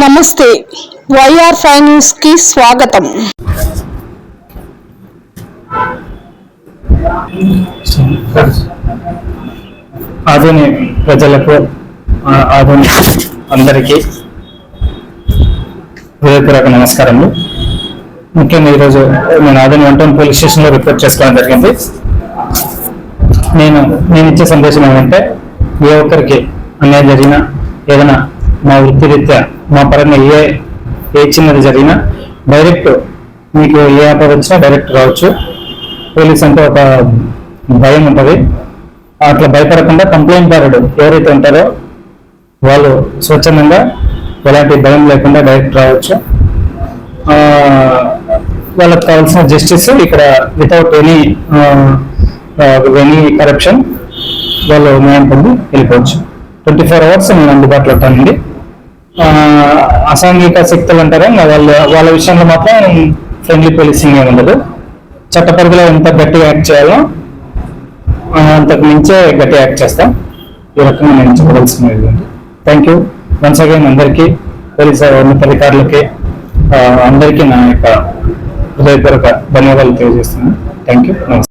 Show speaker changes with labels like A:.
A: నమస్తే. YR five న్యూస్కి స్వాగతం.
B: ఆధునిక ప్రజలకు ఆ, అందరికీ హృదయపూర్వక నమస్కారములు. ముఖ్యంగా ఈరోజు నేను ఆధునిక వంటన్ పోలీస్ స్టేషన్లో రిపోర్ట్ చేసుకోవడం జరిగింది. నేను నేను ఇచ్చే సందేశం ఏమంటే ఏ ఒక్కరికి అన్యాయం జరిగినా ఏదైనా మా వృత్తిరీత్యా మా పరంగా ఏ ఏ చిన్నది జరిగినా డైరెక్ట్ మీకు ఏ ఆపద వచ్చినా డైరెక్ట్ రావచ్చు. పోలీస్ అంటే ఒక భయం ఉంటుంది. అట్లా భయపడకుండా కంప్లైంట్ దారుడు ఎవరైతే ఉంటారో వాళ్ళు స్వచ్ఛందంగా ఎలాంటి భయం లేకుండా డైరెక్ట్ రావచ్చు. వాళ్ళకి కావాల్సిన జస్టిస్ ఇక్కడ వితౌట్ ఎనీ ఎనీ కరప్షన్ వాళ్ళు న్యాయం పొంది వెళ్ళిపోవచ్చు. ట్వంటీ ఫోర్ అవర్స్ నేను అందుబాటులో ఉంటానండి. అసాంఘిక శక్తులు అంటారా? వాళ్ళ వాళ్ళ విషయంలో మాత్రం ఫ్రెండ్లీ పోలీసింగ్ ఏమి ఉండదు. చట్ట పరిధిలో ఎంత గట్టి యాక్ట్ చేయాలో అంతకు మించే గట్టి యాక్ట్ చేస్తాం. ఈ రకంగా నేను చెప్పవలసినది థ్యాంక్ యూ వన్స్ అగైన్ అందరికీ పోలీస్ ఉన్నతాధికారులకి అందరికీ నా యొక్క హృదయపూర్వక ధన్యవాదాలు తెలియజేస్తున్నాను. థ్యాంక్ యూ నమస్తే